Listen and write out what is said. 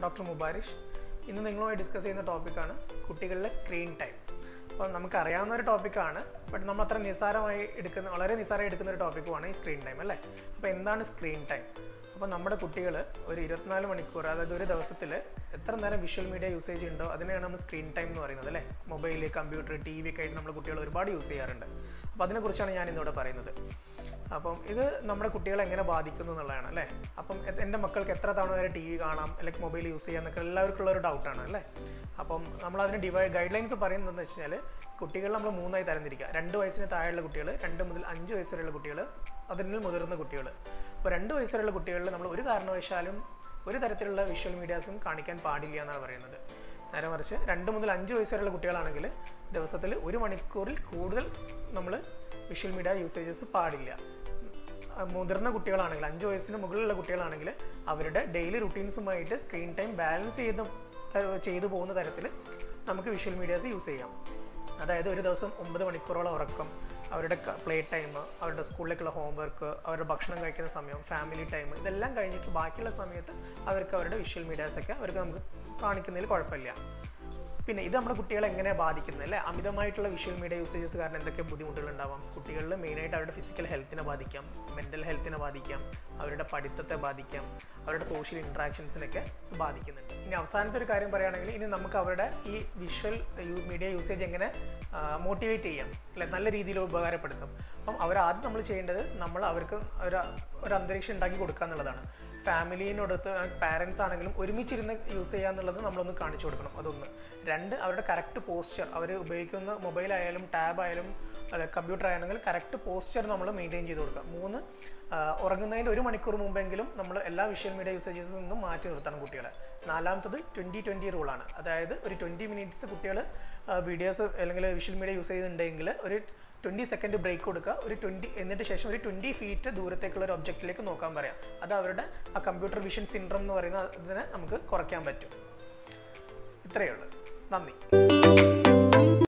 Doctor മുബാരിഷ് ഇന്ന് നിങ്ങളുമായി discuss ചെയ്യുന്ന ടോപ്പിക്കാണ് കുട്ടികളിലെ സ്ക്രീൻ ടൈം അപ്പോൾ നമുക്കറിയാവുന്ന ഒരു ടോപ്പിക്കാണ് ബട്ട് നമ്മൾ അത്ര നിസ്സാരമായി എടുക്കുന്ന വളരെ നിസ്സാരമായി എടുക്കുന്ന ഒരു ടോപ്പിക്കുമാണ് ഈ സ്ക്രീൻ ടൈം അല്ലേ? അപ്പോൾ എന്താണ് സ്ക്രീൻ ടൈം അപ്പോൾ നമ്മുടെ കുട്ടികൾ ഒരു ഇരുപത്തിനാല് മണിക്കൂർ അതായത് ഒരു ദിവസത്തിൽ എത്ര നേരം വിഷ്വൽ മീഡിയ യൂസേജ് ഉണ്ടോ അതിനെയാണ് നമ്മൾ സ്ക്രീൻ ടൈം എന്ന് പറയുന്നത് അല്ലേ? മൊബൈൽ കമ്പ്യൂട്ടർ ടി വി ഒക്കെ ആയിട്ട് നമ്മൾ കുട്ടികൾ ഒരുപാട് യൂസ് ചെയ്യാറുണ്ട്. അപ്പോൾ അതിനെക്കുറിച്ചാണ് ഞാൻ ഇന്നിവിടെ പറയുന്നത്. അപ്പം ഇത് നമ്മുടെ കുട്ടികളെ എങ്ങനെ ബാധിക്കുന്നു എന്നുള്ളതാണ് അല്ലേ? അപ്പം എന്റെ മക്കൾക്ക് എത്ര തവണ വരെ ടി വി കാണാം അല്ലെങ്കിൽ മൊബൈൽ യൂസ് ചെയ്യാം എന്നൊക്കെ എല്ലാവർക്കും ഉള്ള ഒരു ഡൗട്ടാണ് അല്ലേ? അപ്പം നമ്മൾ അതിന് ഡിവൈ ഗൈഡ് ലൈൻസ് പറയുന്നതെന്ന് വെച്ച് കഴിഞ്ഞാൽ കുട്ടികൾ നമ്മൾ മൂന്നായി തരംതിരിക്കുക. രണ്ട് വയസ്സിന് താഴെയുള്ള കുട്ടികൾ രണ്ട് മുതൽ അഞ്ച് വയസ്സ് വരെയുള്ള കുട്ടികൾ അതിന് മുതിർന്ന കുട്ടികൾ അപ്പോൾ രണ്ട് വയസ്സ് വരെയുള്ള കുട്ടികളിൽ നമ്മൾ ഒരു കാരണവശാലും ഒരു തരത്തിലുള്ള വിഷ്വൽ മീഡിയാസും കാണിക്കാൻ പാടില്ല എന്നാണ് പറയുന്നത്. നേരെ മറിച്ച് രണ്ട് മുതൽ അഞ്ച് വയസ്സ് വരെയുള്ള കുട്ടികളാണെങ്കിൽ ദിവസത്തിൽ ഒരു മണിക്കൂറിൽ കൂടുതൽ നമ്മൾ വിഷ്വൽ മീഡിയ യൂസേജസ് പാടില്ല. മുതിർന്ന കുട്ടികളാണെങ്കിൽ അഞ്ച് വയസ്സിന് മുകളിലുള്ള കുട്ടികളാണെങ്കിൽ അവരുടെ ഡെയിലി റുട്ടീൻസുമായിട്ട് സ്ക്രീൻ ടൈം ബാലൻസ് ചെയ്ത് ചെയ്തു പോകുന്ന തരത്തിൽ നമുക്ക് വിഷ്വൽ മീഡിയാസ് യൂസ് ചെയ്യാം. അതായത് ഒരു ദിവസം ഒമ്പത് മണിക്കൂറോളം ഉറക്കം അവരുടെ പ്ലേ ടൈം അവരുടെ സ്കൂളിലേക്കുള്ള ഹോംവർക്ക് അവരുടെ ഭക്ഷണം കഴിക്കുന്ന സമയം ഫാമിലി ടൈം ഇതെല്ലാം കഴിഞ്ഞിട്ട് ബാക്കിയുള്ള സമയത്ത് അവർക്ക് അവരുടെ വിഷ്വൽ മീഡിയാസൊക്കെ അവർക്ക് നമുക്ക് കാണിക്കുന്നതിൽ കുഴപ്പമില്ല. പിന്നെ ഇത് നമ്മുടെ കുട്ടികളെ എങ്ങനെ ബാധിക്കുന്നത് അല്ലേ? അമിതമായിട്ടുള്ള വിഷ്വൽ മീഡിയ യൂസേജസ് കാരണം എന്തൊക്കെ ബുദ്ധിമുട്ടുകൾ ഉണ്ടാവാം? കുട്ടികളിൽ മെയിനായിട്ട് അവരുടെ ഫിസിക്കൽ ഹെൽത്തിനെ ബാധിക്കാം മെന്റൽ ഹെൽത്തിനെ ബാധിക്കാം അവരുടെ പഠിത്തത്തെ ബാധിക്കാം അവരുടെ സോഷ്യൽ ഇൻട്രാക്ഷൻസിനൊക്കെ ബാധിക്കുന്നുണ്ട്. ഇനി അവസാനത്തെ ഒരു കാര്യം പറയുകയാണെങ്കിൽ ഇനി നമുക്ക് അവരുടെ ഈ വിഷ്വൽ മീഡിയ യൂസേജ് എങ്ങനെ മോട്ടിവേറ്റ് ചെയ്യാം അല്ലെ? നല്ല രീതിയിൽ ഉപകാരപ്പെടുത്തും. അപ്പം അവർ ആദ്യം നമ്മൾ ചെയ്യേണ്ടത് നമ്മൾ അവർക്ക് ഒരു ഒരു അന്തരീക്ഷം ഉണ്ടാക്കി കൊടുക്കുക എന്നുള്ളതാണ്. ഫാമിലിനോടൊത്ത് പാരൻസ് ആണെങ്കിലും ഒരുമിച്ചിരുന്ന് യൂസ് ചെയ്യുക എന്നുള്ളത് നമ്മളൊന്ന് കാണിച്ചു കൊടുക്കണം അതൊന്ന്. രണ്ട് അവരുടെ കറക്റ്റ് പോസ്ചർ അവർ ഉപയോഗിക്കുന്ന മൊബൈൽ ആയാലും ടാബ് ആയാലും കമ്പ്യൂട്ടർ ആയിരുന്നെങ്കിൽ കറക്റ്റ് പോസ്ചർ നമ്മൾ മെയിന്റെയിൻ ചെയ്ത് കൊടുക്കുക. മൂന്ന് ഉറങ്ങുന്നതിന്റെ ഒരു മണിക്കൂർ മുമ്പെങ്കിലും നമ്മൾ എല്ലാ വിഷ്വൽ മീഡിയ യൂസേജസിൽ നിന്നും മാറ്റി നിർത്തണം കുട്ടികളെ. നാലാമത്തത് ട്വന്റി ട്വന്റി റൂളാണ് അതായത് ഒരു ട്വന്റി മിനിറ്റ്സ് കുട്ടികൾ വീഡിയോസ് അല്ലെങ്കിൽ വിഷ്വൽ മീഡിയ യൂസ് ചെയ്തിട്ടുണ്ടെങ്കിൽ ഒരു ട്വന്റി സെക്കൻഡ് ബ്രേക്ക് കൊടുക്കുക. ഒരു ട്വന്റി എന്നിട്ട് ശേഷം ഒരു ട്വന്റി ഫീറ്റ് ദൂരത്തേക്കുള്ള ഒരു ഒബ്ജക്റ്റിലേക്ക് നോക്കാൻ പറയാം. അത് അവരുടെ ആ കമ്പ്യൂട്ടർ വിഷൻ സിൻഡ്രം എന്ന് പറയുന്ന അതിനെ നമുക്ക് കുറയ്ക്കാൻ പറ്റും. ഇത്രയേ ഉള്ളൂ. Amém.